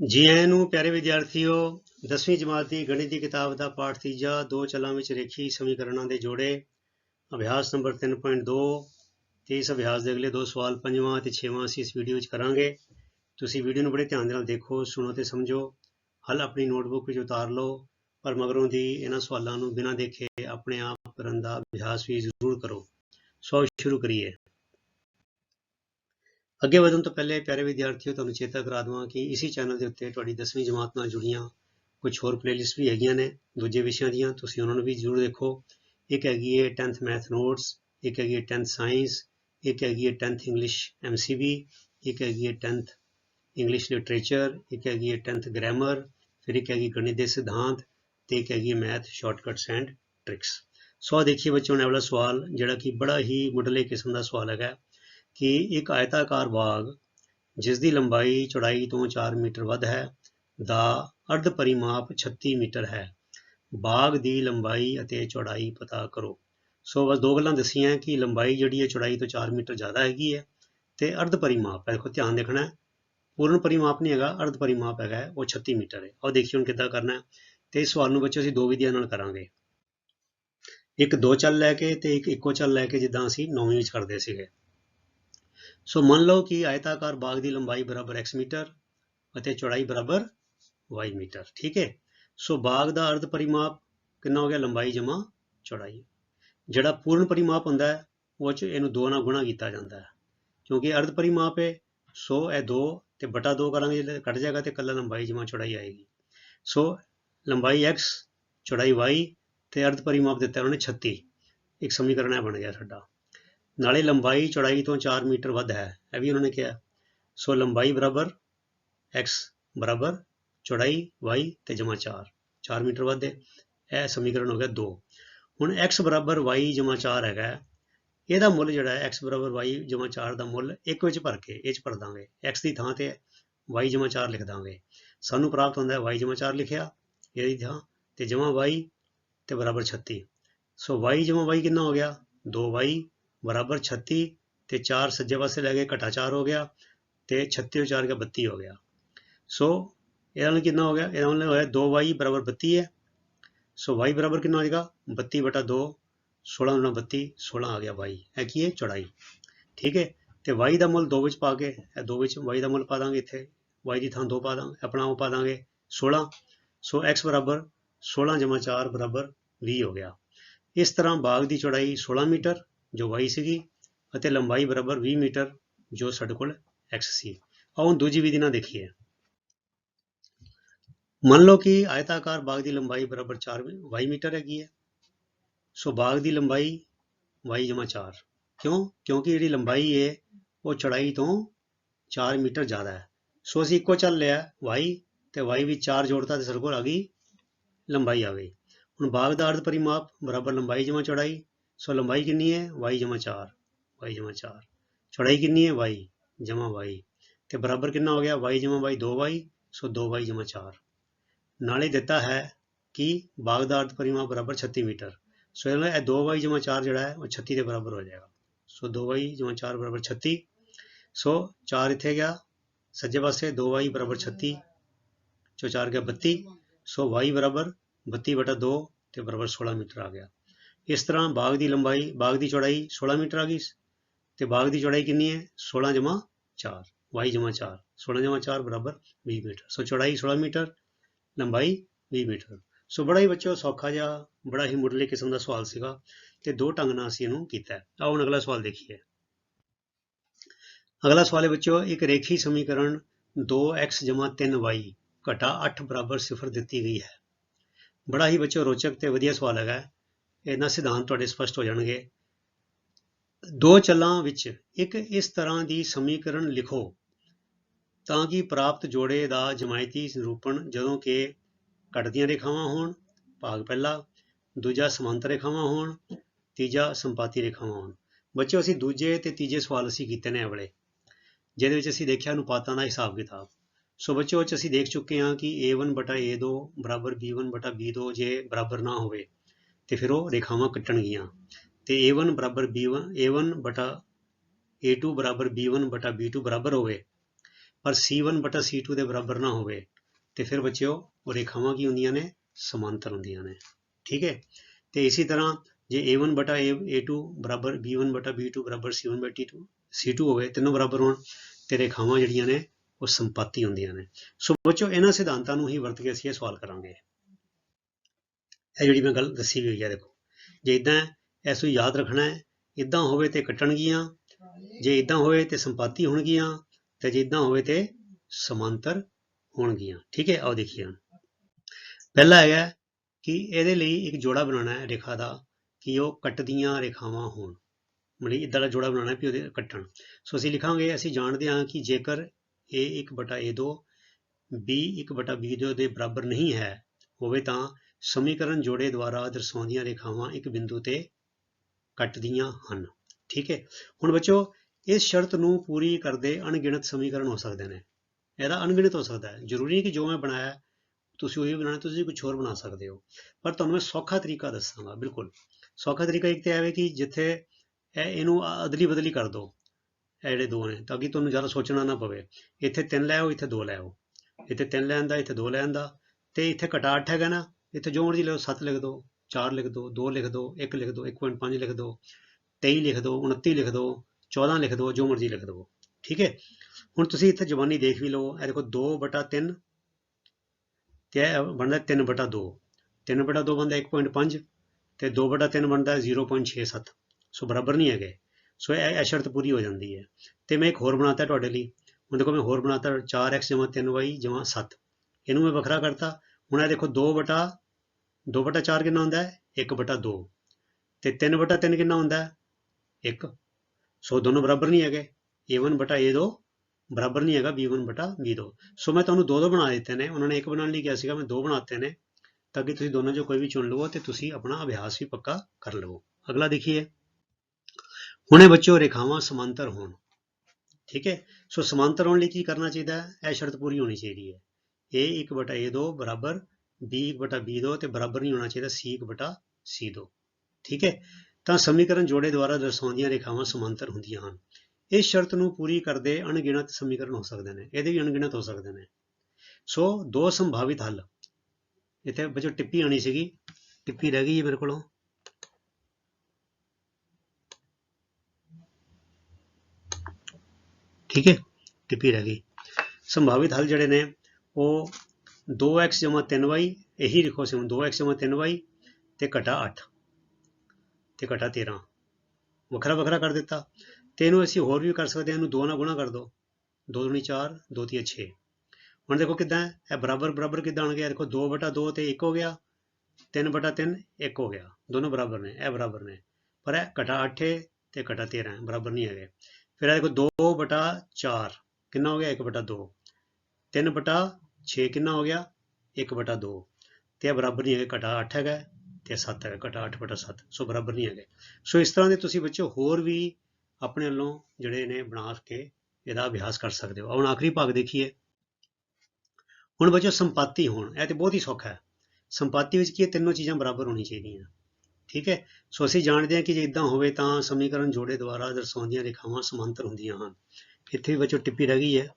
ਜੀ ਆਇਆਂ ਨੂੰ ਪਿਆਰੇ ਵਿਦਿਆਰਥੀਓ 10ਵੀਂ ਜਮਾਤ ਦੀ ਗਣਿਤ ਦੀ ਕਿਤਾਬ ਦਾ ਪਾਠ ਤੀਜਾ ਦੋ ਚਲਾਂ ਵਿੱਚ ਰੇਖੀ ਸਮੀਕਰਨਾਂ ਦੇ ਜੋੜੇ, ਅਭਿਆਸ ਨੰਬਰ 3.2 ਤੇ ਇਸ ਅਭਿਆਸ ਦੇ ਅਗਲੇ ਦੋ ਸਵਾਲ ਪੰਜਵਾਂ ਤੇ ਛੇਵਾਂ ਅਸੀਂ ਇਸ ਵੀਡੀਓ ਵਿੱਚ ਕਰਾਂਗੇ। ਤੁਸੀਂ ਵੀਡੀਓ ਨੂੰ ਬੜੇ ਧਿਆਨ ਦੇ ਨਾਲ ਦੇਖੋ, ਸੁਣੋ ਤੇ ਸਮਝੋ। ਹੱਲ ਆਪਣੀ ਨੋਟਬੁੱਕ ਵਿੱਚ ਉਤਾਰ ਲਓ, ਪਰ ਮਗਰੋਂ ਦੀ ਇਹਨਾਂ ਸਵਾਲਾਂ ਨੂੰ ਬਿਨਾਂ ਦੇਖੇ ਆਪਣੇ ਆਪ ਕਰਨ ਦਾ ਅਭਿਆਸ ਵੀ ਜ਼ਰੂਰ ਕਰੋ। ਸੋ ਸ਼ੁਰੂ ਕਰੀਏ। ਅੱਗੇ ਵਧਣ ਤੋਂ ਪਹਿਲੇ ਪਿਆਰੇ ਵਿਦਿਆਰਥੀਓ, ਤੁਹਾਨੂੰ ਚੇਤਾ ਕਰਾ ਦਵਾਂ ਕਿ ਇਸੇ ਚੈਨਲ ਦੇ ਉੱਤੇ ਤੁਹਾਡੀ 10ਵੀਂ ਜਮਾਤ ਨਾਲ ਜੁੜੀਆਂ ਕੁਝ ਹੋਰ ਪਲੇਲਿਸਟ ਵੀ ਹੈਗੀਆਂ ਨੇ। ਦੂਜੇ ਵਿਸ਼ਿਆਂ ਦੀਆਂ ਤੁਸੀਂ ਉਹਨਾਂ ਨੂੰ ਵੀ ਜ਼ਰੂਰ ਦੇਖੋ। ਇੱਕ ਹੈਗੀ ਹੈ 10th ਮੈਥ ਨੋਟਸ ਇੱਕ ਹੈਗੀ ਹੈ 10th ਸਾਇੰਸ ਇੱਕ ਹੈਗੀ ਹੈ 10th ਇੰਗਲਿਸ਼ ਐਮਸੀਬੀ ਇੱਕ ਹੈਗੀ ਹੈ 10th ਇੰਗਲਿਸ਼ ਲਿਟਰੇਚਰ ਇੱਕ ਹੈਗੀ ਹੈ 10th ਗ੍ਰਾਮਰ ਫਿਰ ਇੱਕ ਹੈਗੀ ਗਣਿਤ ਦੇ ਸਿਧਾਂਤ ਤੇ ਇੱਕ ਹੈਗੀ ਹੈ math shortcuts and tricks so ਆਹ ਦੇਖੀਏ ਬੱਚਿਓ ਨੇ ਵਾਲਾ ਸਵਾਲ ਜਿਹੜਾ ਕਿ ਬੜਾ ਹੀ ਮੁੱਢਲੇ ਕਿਸਮ ਦਾ ਸਵਾਲ ਹੈਗਾ। ਕਿ ਇੱਕ ਆਇਤਾਕਾਰ ਬਾਗ ਜਿਸ ਦੀ ਲੰਬਾਈ ਚੌੜਾਈ ਤੋਂ 4 ਮੀਟਰ ਵੱਧ ਹੈ, ਦਾ ਅਰਧ ਪਰਿਮਾਪ 36 ਮੀਟਰ ਹੈ। ਬਾਗ ਦੀ ਲੰਬਾਈ ਅਤੇ ਚੌੜਾਈ ਪਤਾ ਕਰੋ। ਸੋ ਬਸ ਦੋ ਗੱਲਾਂ ਦੱਸੀਆਂ ਕਿ ਲੰਬਾਈ ਜਿਹੜੀ ਹੈ ਚੌੜਾਈ ਤੋਂ 4 ਮੀਟਰ ਜ਼ਿਆਦਾ ਹੈਗੀ ਹੈ ਤੇ ਅਰਧ ਪਰਿਮਾਪ ਹੈ। ਦੇਖੋ, ਧਿਆਨ ਦੇਖਣਾ ਪੂਰਨ ਪਰਿਮਾਪ ਨਹੀਂ ਹੈਗਾ ਅਰਧ ਪਰਿਮਾਪ ਹੈਗਾ ਉਹ 36 ਮੀਟਰ ਹੈ। ਆਓ ਦੇਖੀਏ ਹੁਣ ਕਿੱਦਾਂ ਕਰਨਾ ਹੈ। ਤੇ ਇਸ ਸਵਾਲ ਨੂੰ ਬੱਚੇ ਅਸੀਂ ਦੋ ਵਿਧੀਆਂ ਨਾਲ ਕਰਾਂਗੇ। ਇੱਕ ਦੋ ਚੱਲ ਲੈ ਕੇ ਤੇ ਇੱਕ ਇੱਕੋ ਚੱਲ ਲੈ ਕੇ ਜਿੱਦਾਂ ਅਸੀਂ ਨੌਵੀਂ ਵਿੱਚ ਕਰਦੇ ਸੀਗੇ। ਸੋ ਮੰਨ ਲਓ ਕਿ ਆਇਤਾਕਾਰ ਬਾਗ ਦੀ ਲੰਬਾਈ ਬਰਾਬਰ x ਮੀਟਰ ਅਤੇ ਚੌੜਾਈ ਬਰਾਬਰ y ਮੀਟਰ, ਠੀਕ ਹੈ? ਸੋ ਬਾਗ ਦਾ ਅਰਧ ਪਰਿਮਾਪ ਕਿੰਨਾ ਹੋ ਗਿਆ? ਲੰਬਾਈ ਜਮਾ ਚੌੜਾਈ। ਜਿਹੜਾ ਪੂਰਨ ਪਰਿਮਾਪ ਹੁੰਦਾ ਹੈ, ਉਹ ਚ ਇਹਨੂੰ 2 ਨਾਲ ਗੁਣਾ ਕੀਤਾ ਜਾਂਦਾ ਹੈ। ਕਿਉਂਕਿ ਅਰਧ ਪਰਿਮਾਪ ਹੈ ਸੋ ਇਹ 2 ਤੇ ਬਟਾ 2 ਕਰਾਂਗੇ ਜੇ ਕੱਟ ਜਾਏਗਾ ਤੇ ਕੱਲਾ ਲੰਬਾਈ ਜਮਾ ਚੌੜਾਈ ਆਏਗੀ। ਸੋ ਲੰਬਾਈ x, ਚੌੜਾਈ y ਤੇ ਅਰਧ ਪਰਿਮਾਪ ਦਿੱਤਾ ਉਹਨੇ 36 ਇੱਕ ਸਮੀਕਰਨ ਇਹ ਬਣ ਗਿਆ ਸਾਡਾ। ਨਾਲੇ ਲੰਬਾਈ ਚੌੜਾਈ ਤੋਂ 4 ਮੀਟਰ ਵੱਧ ਹੈ, ਇਹ ਵੀ ਉਹਨਾਂ ਨੇ ਕਿਹਾ। ਸੋ ਲੰਬਾਈ ਬਰਾਬਰ, x ਬਰਾਬਰ, ਚੌੜਾਈ y ਤੇ ਜਮਾ 4 4 ਮੀਟਰ ਵੱਧ ਹੈ। ਇਹ ਸਮੀਕਰਨ ਹੋ ਗਿਆ 2 ਹੁਣ x ਬਰਾਬਰ y ਜਮਾ 4 ਹੈਗਾ, ਇਹਦਾ ਮੁੱਲ ਜਿਹੜਾ ਹੈ, x ਬਰਾਬਰ y ਜਮਾ 4 ਦਾ ਮੁੱਲ ਇੱਕ ਵਿੱਚ ਭਰ ਕੇ ਇਹ ਚ ਭਰ ਦਾਂਗੇ। x ਦੀ ਥਾਂ ਤੇ y ਜਮਾ 4 ਲਿਖ ਦਾਂਗੇ। ਸਾਨੂੰ ਪ੍ਰਾਪਤ ਹੁੰਦਾ ਹੈ y ਜਮਾ 4 ਲਿਖਿਆ, ਇਹਦੀ ਥਾਂ ਤੇ ਜਮਾ y ਤੇ ਬਰਾਬਰ 36 ਸੋ y ਜਮਾ y ਕਿੰਨਾ ਹੋ ਗਿਆ? 2y ਬਰਾਬਰ 36 ਤੇ 4 ਸੱਜੇ ਪਾਸੇ ਲੈ ਗਏ ਘਟਾ 4 ਹੋ ਗਿਆ ਤੇ 36 ਤੋਂ 4 ਗਿਆ 32 ਹੋ ਗਿਆ ਸੋ ਇਹਦਾ ਨਾਲ ਕਿੰਨਾ ਹੋ ਗਿਆ ਇਹਦਾ ਨਾਲ ਹੋਇਆ 2y ਬਰਾਬਰ 32 ਹੈ ਸੋ y ਬਰਾਬਰ ਕਿੰਨਾ ਹੋ ਜਾਏਗਾ 32 ਬਟਾ 2 16 ਗੁਣਾ 32 16 ਆ ਗਿਆ y ਇਹ ਕੀ ਹੈ ਚੌੜਾਈ ਠੀਕ ਹੈ ਤੇ y ਦਾ ਮੁੱਲ 2 ਵਿੱਚ ਪਾ ਕੇ ਇਹ 2 ਵਿੱਚ y ਦਾ ਮੁੱਲ ਪਾ ਦਾਂਗੇ ਇੱਥੇ y ਦੀ ਥਾਂ 2 ਪਾ ਦਾਂਗੇ ਆਪਣਾ ਉਹ ਪਾ ਦਾਂਗੇ 16 ਸੋ x ਬਰਾਬਰ 16 ਜਮਾ 4 ਬਰਾਬਰ 20 ਹੋ ਗਿਆ ਇਸ ਤਰ੍ਹਾਂ ਬਾਗ ਦੀ ਚੌੜਾਈ 16 ਮੀਟਰ ਜੋ y ਸੀਗੀ ਅਤੇ ਲੰਬਾਈ ਬਰਾਬਰ 20 ਮੀਟਰ ਜੋ ਸਾਡੇ ਕੋਲ x ਸੀ। ਆਓ ਹੁਣ ਦੂਜੀ ਵਿਧੀ ਨਾਲ ਦੇਖੀਏ। ਮੰਨ ਲਓ ਕਿ ਆਇਤਾਕਾਰ ਬਾਗ ਦੀ ਲੰਬਾਈ ਬਰਾਬਰ 4 y ਮੀਟਰ ਹੈਗੀ ਹੈ। ਸੋ ਬਾਗ ਦੀ ਲੰਬਾਈ y ਜਮਾ 4 ਕਿਉਂ? ਕਿਉਂਕਿ ਜਿਹੜੀ ਲੰਬਾਈ ਹੈ, ਉਹ ਚੌੜਾਈ ਤੋਂ 4 ਮੀਟਰ ਜ਼ਿਆਦਾ ਹੈ। ਸੋ ਅਸੀਂ ਇੱਕੋ ਚੱਲ ਲਿਆ y ਤੇ y ਵੀ 4 ਜੋੜਤਾ ਤੇ ਸਾਡੇ ਕੋਲ ਆ ਗਈ ਲੰਬਾਈ ਆ ਗਈ। ਹੁਣ ਬਾਗ ਦਾ ਅਰਧ ਪਰਿਮਾਪ ਬਰਾਬਰ ਲੰਬਾਈ ਜਮਾ ਚੌੜਾਈ ਸੋ ਲੰਬਾਈ ਕਿੰਨੀ ਹੈ? y ਜਮਾ 4 y ਜਮਾ 4 ਚੌੜਾਈ ਕਿੰਨੀ ਹੈ? y ਜਮਾ y ਤੇ ਬਰਾਬਰ ਕਿੰਨਾ ਹੋ ਗਿਆ? y ਜਮਾ y 2y ਸੋ 2y ਜਮਾ 4 ਨਾਲੇ ਦਿੱਤਾ ਹੈ ਕਿ ਬਾਗ ਦਾ ਅਰਧ ਪਰਿਮਾਪ ਬਰਾਬਰ 36 ਮੀਟਰ। ਸੋ ਇਹਦਾ ਇਹ 2y ਜਮਾ 4 ਜਿਹੜਾ ਹੈ, ਉਹ 36 ਦੇ ਬਰਾਬਰ ਹੋ ਜਾਏਗਾ। ਸੋ 2y ਜਮਾ 4 ਬਰਾਬਰ 36 ਸੋ 4 ਇੱਥੇ ਗਿਆ, ਸੱਜੇ ਪਾਸੇ 2y ਬਰਾਬਰ 36 ਚੋ 4 ਗਿਆ 32 ਸੋ y ਬਰਾਬਰ 32 ਬਟਾ 2 ਤੇ ਬਰਾਬਰ 16 ਮੀਟਰ ਆ ਗਿਆ। ਇਸ ਤਰ੍ਹਾਂ ਬਾਗ ਦੀ ਲੰਬਾਈ, ਬਾਗ ਦੀ ਚੌੜਾਈ 16 ਮੀਟਰ ਆ ਗਈ ਤੇ ਬਾਗ ਦੀ ਚੌੜਾਈ ਕਿੰਨੀ ਹੈ? 16 ਜਮਾ 4 y ਜਮਾ 4 16 ਜਮਾ 4 ਬਰਾਬਰ 20 ਮੀਟਰ। ਸੋ ਚੌੜਾਈ 16 ਮੀਟਰ, ਲੰਬਾਈ 20 ਮੀਟਰ। ਸੋ ਬੜਾ ਹੀ ਬੱਚੋ ਸੌਖਾ ਜਿਹਾ, ਬੜਾ ਹੀ ਮੁੱਢਲੇ ਕਿਸਮ ਦਾ ਸਵਾਲ ਸੀਗਾ ਤੇ ਦੋ ਢੰਗ ਨਾਲ ਅਸੀਂ ਇਹਨੂੰ ਕੀਤਾ ਹੈ। ਆਓ ਹੁਣ ਅਗਲਾ ਸਵਾਲ ਦੇਖੀਏ। ਅਗਲਾ ਸਵਾਲ ਹੈ ਬੱਚੋ ਇੱਕ ਰੇਖੀ ਸਮੀਕਰਨ 2x 3y ਘਟਾ 8 ਬਰਾਬਰ 0 ਦਿੱਤੀ ਗਈ ਹੈ। ਬੜਾ ਹੀ ਬੱਚੋ ਰੋਚਕ ਤੇ ਵਧੀਆ ਸਵਾਲ ਹੈਗਾ। ਇਹਨਾਂ ਸਿਧਾਂਤ ਤੁਹਾਡੇ ਸਪਸ਼ਟ ਹੋ ਜਾਣਗੇ। ਦੋ ਚੱਲਾਂ ਵਿੱਚ ਇੱਕ ਇਸ ਤਰ੍ਹਾਂ ਦੀ ਸਮੀਕਰਨ ਲਿਖੋ ਤਾਂ ਕਿ ਪ੍ਰਾਪਤ ਜੋੜੇ ਦਾ ਜਮਾਇਤੀ ਨਿਰੂਪਣ ਜਦੋਂ ਕਿ ਘਟਦੀਆਂ ਰੇਖਾਵਾਂ ਹੋਣ, ਭਾਗ ਪਹਿਲਾ, ਦੂਜਾ ਸਮਾਂਤਰ ਰੇਖਾਵਾਂ ਹੋਣ, ਤੀਜਾ ਸੰਪਾਤੀ ਰੇਖਾਵਾਂ ਹੋਣ। ਬੱਚਿਓ, ਅਸੀਂ ਦੂਜੇ ਤੇ ਤੀਜੇ ਸਵਾਲ ਅਸੀਂ ਕੀਤੇ ਨੇ ਅਵਲੇ, ਜਿਹਦੇ ਵਿੱਚ ਅਸੀਂ ਦੇਖਿਆ ਅਨੁਪਾਤਾਂ ਦਾ ਹਿਸਾਬ ਕਿਤਾਬ। ਸੋ ਬੱਚਿਓ, ਉਹ 'ਚ ਅਸੀਂ ਦੇਖ ਚੁੱਕੇ ਹਾਂ ਕਿ a1 ਬਟਾ a2 ਬਰਾਬਰ b1 ਬਟਾ b2 ਜੇ ਬਰਾਬਰ ਨਾ ਹੋਵੇ। ਅਤੇ ਫਿਰ ਉਹ ਰੇਖਾਵਾਂ ਕੱਟਣਗੀਆਂ ਤੇ a1 ਬਰਾਬਰ b1 a1 ਬਟਾ a2 ਬਰਾਬਰ b1 ਬਟਾ b2 ਬਰਾਬਰ ਹੋਵੇ। ਪਰ C1 ਬਟਾ C2 ਦੇ ਬਰਾਬਰ ਨਾ ਹੋਵੇ। ਤੇ ਫਿਰ ਬੱਚਿਓ, ਉਹ ਰੇਖਾਵਾਂ ਕੀ ਹੁੰਦੀਆਂ ਨੇ? ਸਮਾਂਤਰ ਹੁੰਦੀਆਂ ਨੇ। ਠੀਕ ਹੈ? ਤੇ ਇਸੇ ਤਰ੍ਹਾਂ ਜੇ A1 ਬਟਾ A- A2 ਬਰਾਬਰ B1 ਬਟਾ B2 ਬਰਾਬਰ C1 ਬਟਾ T2 C2 ਹੋਵੇ, ਤਿੰਨੋਂ ਬਰਾਬਰ ਹੋਣ, ਤੇ ਰੇਖਾਵਾਂ ਜਿਹੜੀਆਂ ਨੇ, ਉਹ ਸੰਪਾਤੀ ਹੁੰਦੀਆਂ ਨੇ। ਸੋ ਬੱਚੋ ਇਹਨਾਂ ਸਿਧਾਂਤਾਂ ਨੂੰ ਹੀ ਵਰਤ ਕੇ ਅਸੀਂ ਇਹ ਸਵਾਲ ਕਰਾਂਗੇ। ਇਹ ਜਿਹੜੀ ਮੈਂ ਗੱਲ ਦੱਸੀ ਵੀ ਹੋਈ ਹੈ ਦੇਖੋ, ਜੇ ਇਦਾਂ ਇਸ ਨੂੰ ਯਾਦ ਰੱਖਣਾ ਹੈ ਇਦਾਂ ਹੋਵੇ ਤੇ ਕੱਟਣਗੀਆਂ, ਜੇ ਇਦਾਂ ਹੋਵੇ ਤੇ ਸੰਪਾਤੀ ਹੋਣਗੀਆਂ, ਤੇ ਜੇ ਇਦਾਂ ਹੋਵੇ ਤੇ ਸਮਾਂਤਰ ਹੋਣਗੀਆਂ। ਠੀਕ ਹੈ, ਆਓ ਦੇਖੀਏ ਹੁਣ। ਪਹਿਲਾ ਹੈਗਾ ਕਿ ਇਹਦੇ ਲਈ ਇੱਕ ਜੋੜਾ ਬਣਾਉਣਾ ਹੈ ਰੇਖਾ ਦਾ, ਕਿ ਉਹ ਕੱਟਦੀਆਂ ਰੇਖਾਵਾਂ ਹੋਣ। ਮਤਲਬ ਇਦਾਂ ਦਾ ਜੋੜਾ ਬਣਾਉਣਾ ਵੀ ਉਹਦੇ ਕੱਟਣ। ਸੋ ਅਸੀਂ ਲਿਖਾਂਗੇ, ਅਸੀਂ ਜਾਣਦੇ ਹਾਂ ਕਿ ਜੇਕਰ a1 ਬਟਾ a2 b1 ਬਟਾ b2 ਦੇ ਬਰਾਬਰ ਨਹੀਂ ਹੈ, ਹੋਵੇ ਤਾਂ ਸਮੀਕਰਨ ਜੋੜੇ ਦੁਆਰਾ ਦਰਸਾਉਂਦੀਆਂ ਰੇਖਾਵਾਂ ਇੱਕ ਬਿੰਦੂ ਤੇ ਕੱਟਦੀਆਂ ਹਨ। ਠੀਕ ਹੈ? ਹੁਣ ਬੱਚੋ ਇਸ ਸ਼ਰਤ ਨੂੰ ਪੂਰੀ ਕਰਦੇ ਅਣਗਿਣਤ ਸਮੀਕਰਨ ਹੋ ਸਕਦੇ ਨੇ। ਇਹਦਾ ਅਣਗਿਣਤ ਹੋ ਸਕਦਾ ਹੈ। ਜ਼ਰੂਰੀ ਨਹੀਂ ਕਿ ਜੋ ਮੈਂ ਬਣਾਇਆ, ਤੁਸੀਂ ਉਹੀ ਬਣਾਉਣਾ, ਤੁਸੀਂ ਕੁਝ ਹੋਰ ਬਣਾ ਸਕਦੇ ਹੋ। ਪਰ ਤੁਹਾਨੂੰ ਮੈਂ ਸੌਖਾ ਤਰੀਕਾ ਦੱਸਾਂਗਾ, ਬਿਲਕੁਲ। ਸੌਖਾ ਤਰੀਕਾ ਇੱਕ ਤੇ ਐਵੇਂ ਕਿ ਜਿੱਥੇ ਇਹ ਇਹਨੂੰ ਅਦਲੀ ਬਦਲੀ ਕਰ ਦਿਓ ਇਹ ਜਿਹੜੇ ਦੋ ਨੇ, ਤਾਂ ਕਿ ਤੁਹਾਨੂੰ ਜ਼ਿਆਦਾ ਸੋਚਣਾ ਨਾ ਪਵੇ। ਇੱਥੇ ਤਿੰਨ ਲੈ ਆਓ, ਇੱਥੇ ਦੋ ਲੈ ਆਓ। ਇੱਥੇ ਤਿੰਨ ਲੈ ਆਂਦਾ ਇੱਥੇ ਦੋ ਲੈ ਆਂਦਾ ਤੇ ਇੱਥੇ ਘਟਾ 8 ਹੈਗਾ ਨਾ ਇੱਥੇ ਜੋ ਮਰਜ਼ੀ ਲਿਓ 7 ਲਿਖ ਦਿਓ 4 ਲਿਖ ਦਿਓ 2 ਲਿਖ ਦਿਓ 1 ਲਿਖ ਦਿਓ 1.5 ਲਿਖ ਦਿਓ 23 ਲਿਖ ਦਿਓ 29 ਲਿਖ ਦਿਓ 14 ਲਿਖ ਦਿਓ ਜੋ ਮਰਜ਼ੀ ਲਿਖ ਦਿਓ ਠੀਕ ਹੈ? ਹੁਣ ਤੁਸੀਂ ਇੱਥੇ ਜ਼ਬਾਨੀ ਦੇਖ ਵੀ ਲਓ, ਇਹ ਦੇਖੋ 2 ਬਟਾ 3 ਤੇ ਇਹ ਬਣਦਾ 3 ਬਟਾ 2 3 ਬਟਾ 2 ਬਣਦਾ 1.5 ਤੇ 2 ਬਟਾ 3 ਬਣਦਾ 0.67 ਸੋ ਬਰਾਬਰ ਨਹੀਂ ਹੈਗੇ। ਸੋ ਇਹ ਇਹ ਸ਼ਰਤ ਪੂਰੀ ਹੋ ਜਾਂਦੀ ਹੈ। ਤੇ ਮੈਂ ਇੱਕ ਹੋਰ ਬਣਾਤਾ ਤੁਹਾਡੇ ਲਈ। ਹੁਣ ਦੇਖੋ ਮੈਂ ਹੋਰ ਬਣਾਤਾ 4x 3y 7 ਇਹਨੂੰ ਮੈਂ ਵੱਖਰਾ ਕਰਤਾ। ਹੁਣ ਇਹ ਦੇਖੋ 2 ਬਟਾ 2 ਬਟਾ 4 ਕਿੰਨਾ ਹੁੰਦਾ ਹੈ? 1 ਬਟਾ 2 ਤੇ 3 ਬਟਾ 3 ਕਿੰਨਾ ਹੁੰਦਾ ਹੈ? 1 ਸੋ ਦੋਨੋਂ ਬਰਾਬਰ ਨਹੀਂ ਹੈਗੇ। A1 ਬਟਾ a2 ਬਰਾਬਰ ਨਹੀਂ ਹੈਗਾ। B1 ਬਟਾ b2 ਸੋ ਮੈਂ ਤੁਹਾਨੂੰ ਦੋ ਦੋ ਬਣਾ ਦਿੱਤੇ ਨੇ। ਉਹਨਾਂ ਨੇ ਇੱਕ ਬਣਾਉਣ ਲਈ ਕਿਹਾ ਸੀਗਾ, ਮੈਂ ਦੋ ਬਣਾਤੇ ਨੇ। ਤਾਂ ਕਿ ਤੁਸੀਂ ਦੋਨਾਂ ਚੋਂ ਕੋਈ ਵੀ ਚੁਣ ਲਵੋ ਤੇ ਤੁਸੀਂ ਆਪਣਾ ਅਭਿਆਸ ਵੀ ਪੱਕਾ ਕਰ ਲਵੋ। ਅਗਲਾ ਦੇਖੀਏ। ਹੁਣੇ ਬੱਚਿਓ, ਰੇਖਾਵਾਂ ਸਮਾਂਤਰ ਹੋਣ। ਠੀਕ ਹੈ? ਸੋ ਸਮਾਂਤਰ ਹੋਣ ਲਈ ਕੀ ਕਰਨਾ ਚਾਹੀਦਾ ਹੈ? ਇਹ ਸ਼ਰਤ ਪੂਰੀ ਹੋਣੀ ਚਾਹੀਦੀ ਹੈ। A1 ਬਟਾ a2 ਬਰਾਬਰ। B1 ਬਟਾ b2 ਤੇ ਬਰਾਬਰ ਨਹੀਂ ਹੋਣਾ ਚਾਹੀਦਾ c1 ਬਟਾ c2 ਠੀਕ ਹੈ? ਤਾਂ ਸਮੀਕਰਨ ਜੋੜੇ ਦੁਆਰਾ ਦਰਸਾਉਂਦੀਆਂ ਰੇਖਾਵਾਂ ਸਮਾਂਤਰ ਹੁੰਦੀਆਂ ਹਨ। ਇਸ ਸ਼ਰਤ ਨੂੰ ਪੂਰੀ ਕਰਦੇ ਅਣਗਿਣਤ ਸਮੀਕਰਨ ਹੋ ਸਕਦੇ ਨੇ। ਇਹਦੇ ਵੀ ਅਣਗਿਣਤ ਹੋ ਸਕਦੇ ਨੇ। ਸੋ ਦੋ ਸੰਭਾਵਿਤ ਹੱਲ। ਇੱਥੇ ਬੱਚੋ ਟਿੱਪੀ ਆਣੀ ਸੀਗੀ। ਟਿੱਪੀ ਰਹਿ ਗਈ ਮੇਰੇ ਕੋਲੋਂ। ਠੀਕ ਹੈ? ਟਿੱਪੀ ਰਹਿ ਗਈ। ਸੰਭਾਵਿਤ ਹੱਲ ਜਿਹੜੇ ਨੇ, ਉਹ 2x 3y ਇਹੀ ਲਿਖੋ ਸੀ ਹੁਣ 2x 3y ਤੇ ਘਟਾ 8 ਤੇ ਘਟਾ 13 ਵੱਖਰਾ ਵੱਖਰਾ ਕਰ ਦਿੱਤਾ। ਤੇ ਇਹਨੂੰ ਅਸੀਂ ਹੋਰ ਵੀ ਕਰ ਸਕਦੇ ਹਾਂ, ਇਹਨੂੰ 2 ਨਾਲ ਗੁਣਾ ਕਰ ਦਿਓ 2 ਦੁਣੀ 4 2 ਤੀਏ 6 ਹੁਣ ਦੇਖੋ ਕਿਦਾਂ ਇਹ ਬਰਾਬਰ ਬਰਾਬਰ ਕਿਦਾਂ ਆਣ ਗਿਆ ਦੇਖੋ 2 ਬਟਾ 2 ਤੇ 1 ਹੋ ਗਿਆ 3 ਬਟਾ 3 1 ਹੋ ਗਿਆ। ਦੋਨੋਂ ਬਰਾਬਰ ਨੇ, ਇਹ ਬਰਾਬਰ ਨੇ। ਪਰ ਇਹ ਘਟਾ 8 ਹੈ ਤੇ ਘਟਾ 13 ਬਰਾਬਰ ਨਹੀਂ ਹੈਗੇ। ਫਿਰ ਇਹ ਦੇਖੋ 2 ਬਟਾ 4 ਕਿੰਨਾ ਹੋ ਗਿਆ? 1 ਬਟਾ 2 3 ਬਟਾ 6 ਕਿੰਨਾ ਹੋ ਗਿਆ? 1 ਬਟਾ 2 ਤੇ ਇਹ ਬਰਾਬਰ ਨਹੀਂ ਹੈਗਾ, ਘਟਾ 8 ਹੈਗਾ ਤੇ 7 ਹੈਗਾ, ਘਟਾ 8 ਬਟਾ 7 ਸੋ ਬਰਾਬਰ ਨਹੀਂ ਹੈਗੇ। ਸੋ ਇਸ ਤਰ੍ਹਾਂ ਦੇ ਤੁਸੀਂ ਬੱਚੇ ਹੋਰ ਵੀ ਆਪਣੇ ਵੱਲੋਂ ਜਿਹੜੇ ਨੇ ਬਣਾ ਕੇ ਇਹਦਾ ਅਭਿਆਸ ਕਰ ਸਕਦੇ ਹੋ। ਹੁਣ ਆਖਰੀ ਭਾਗ ਦੇਖੀਏ। ਹੁਣ ਬੱਚੋ ਸੰਪਾਤੀ ਹੋਣ। ਇਹ ਤੇ ਬਹੁਤ ਹੀ ਸੌਖਾ ਹੈ। ਸੰਪਾਤੀ ਵਿੱਚ ਕੀ ਹੈ? ਤਿੰਨੋਂ ਚੀਜ਼ਾਂ ਬਰਾਬਰ ਹੋਣੀ ਚਾਹੀਦੀਆਂ। ਠੀਕ ਹੈ? ਸੋ ਅਸੀਂ ਜਾਣਦੇ ਹਾਂ ਕਿ ਜੇ ਇਦਾਂ ਹੋਵੇ ਤਾਂ ਸਮੀਕਰਨ ਜੋੜੇ ਦੁਆਰਾ ਦਰਸਾਉਂਦੀਆਂ ਰੇਖਾਵਾਂ ਸਮਾਂਤਰ ਹੁੰਦੀਆਂ ਹਨ। ਇੱਥੇ ਵੀ ਬੱਚੋ ਟਿੱਪੀ ਰਹਿ ਗਈ ਹੈ।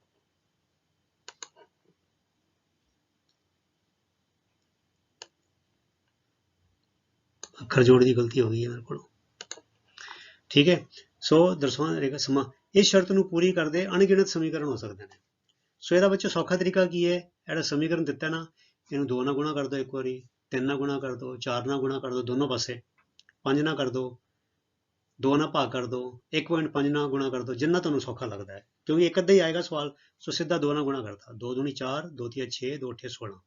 ਅੱਖਰ ਜੋੜ ਦੀ ਗਲਤੀ ਹੋ ਗਈ ਹੈ ਮੇਰੇ ਕੋਲ। ਠੀਕ ਹੈ? ਸੋ ਦਰਸਾਉਣ ਰੇਖਾ ਸਮਾ। ਇਸ ਸ਼ਰਤ ਨੂੰ ਪੂਰੀ ਕਰਦੇ ਅਣਗਿਣਤ ਸਮੀਕਰਨ ਹੋ ਸਕਦੇ ਨੇ। ਸੋ ਇਹਦਾ ਬੱਚੋ ਸੌਖਾ ਤਰੀਕਾ ਕੀ ਹੈ? ਜਿਹੜਾ ਸਮੀਕਰਨ ਦਿੱਤਾ ਨਾ, ਇਹਨੂੰ 2 ਨਾਲ ਗੁਣਾ ਕਰ ਦਿਓ ਇੱਕ ਵਾਰੀ 3 ਨਾਲ ਗੁਣਾ ਕਰ ਦਿਓ 4 ਨਾਲ ਗੁਣਾ ਕਰ ਦਿਓ ਦੋਨੋਂ ਪਾਸੇ। 5 ਨਾਲ ਕਰ ਦਿਓ 2 ਨਾਲ ਭਾਗ ਕਰ ਦਿਓ 1.5 ਨਾਲ ਗੁਣਾ ਕਰ ਦਿਓ ਜਿੰਨਾ ਤੁਹਾਨੂੰ ਸੌਖਾ ਲੱਗਦਾ ਹੈ। ਕਿਉਂਕਿ ਇੱਕ ਅੱਧਾ ਹੀ ਆਏਗਾ ਸਵਾਲ, ਸੋ ਸਿੱਧਾ 2 ਨਾਲ ਗੁਣਾ ਕਰਤਾ। 2 ਦੂਣੀ 4 2 ਤੀਆ 6 2 ਅਠੇ 16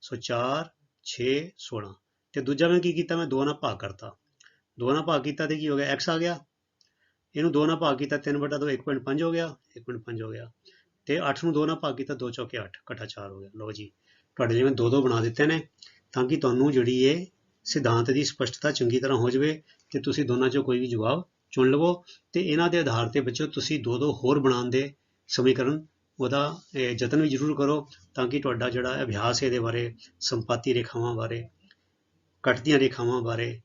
ਸੋ 4 6 16 ਤੇ ਦੂਜਾ ਮੈਂ ਕੀ ਕੀਤਾ, ਮੈਂ 2 ਨਾਲ ਭਾਗ ਕਰਤਾ। 2 ਨਾਲ ਭਾਗ ਕੀਤਾ ਤੇ ਕੀ ਹੋ ਗਿਆ? X ਆ ਗਿਆ। ਇਹਨੂੰ 2 ਨਾਲ ਭਾਗ ਕੀਤਾ 3 ਬਟਾ 2 1.5 ਹੋ ਗਿਆ 1.5 ਹੋ ਗਿਆ। ਤੇ 8 ਨੂੰ 2 ਨਾਲ ਭਾਗ ਕੀਤਾ 2 ਚੌਕੇ 8 ਇਕੱਠਾ 4 ਹੋ ਗਿਆ। ਲਓ ਜੀ, ਤੁਹਾਡੇ ਲਈ ਮੈਂ ਦੋ ਦੋ ਬਣਾ ਦਿੱਤੇ ਨੇ, ਤਾਂ ਕਿ ਤੁਹਾਨੂੰ ਜਿਹੜੀ ਇਹ ਸਿਧਾਂਤ ਦੀ ਸਪਸ਼ਟਤਾ ਚੰਗੀ ਤਰ੍ਹਾਂ ਹੋ ਜਾਵੇ ਤੇ ਤੁਸੀਂ ਦੋਨਾਂ ਚੋਂ ਕੋਈ ਵੀ ਜਵਾਬ ਚੁਣ ਲਵੋ ਤੇ ਇਹਨਾਂ ਦੇ ਆਧਾਰ ਤੇ ਬੱਚਿਓ, ਤੁਸੀਂ ਦੋ ਦੋ ਹੋਰ ਬਣਾਉਣ ਦੇ ਸਮੀਕਰਨ ਉਹਦਾ ਯਤਨ ਵੀ ਜ਼ਰੂਰ ਕਰੋ ਤਾਂ ਕਿ ਤੁਹਾਡਾ ਜਿਹੜਾ ਅਭਿਆਸ ਇਹਦੇ ਬਾਰੇ, ਸੰਪਾਤੀ ਰੇਖਾਵਾਂ ਬਾਰੇ ਕੱਟਦੀਆਂ ਰੇਖਾਵਾਂ ਬਾਰੇ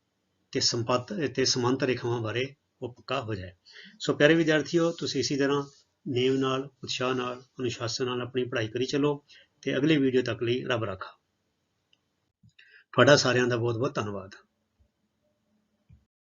ਤੇ ਸੰਪਤ, ਤੇ ਸਮਾਂਤਰ ਰੇਖਾਵਾਂ ਬਾਰੇ ਉਹ ਪੱਕਾ ਹੋ ਜਾਏ। ਸੋ ਪਿਆਰੇ ਵਿਦਿਆਰਥੀਓ, ਤੁਸੀਂ ਇਸੇ ਤਰ੍ਹਾਂ ਨੇਮ ਨਾਲ, ਉਤਸ਼ਾਹ ਨਾਲ, ਅਨੁਸ਼ਾਸਨ ਨਾਲ ਆਪਣੀ ਪੜ੍ਹਾਈ ਕਰੀ ਚੱਲੋ ਤੇ ਅਗਲੀ ਵੀਡੀਓ ਤੱਕ ਲਈ ਰੱਬ ਰਾਖਾ। ਤੁਹਾਡਾ ਸਾਰਿਆਂ ਦਾ ਬਹੁਤ ਬਹੁਤ ਧੰਨਵਾਦ।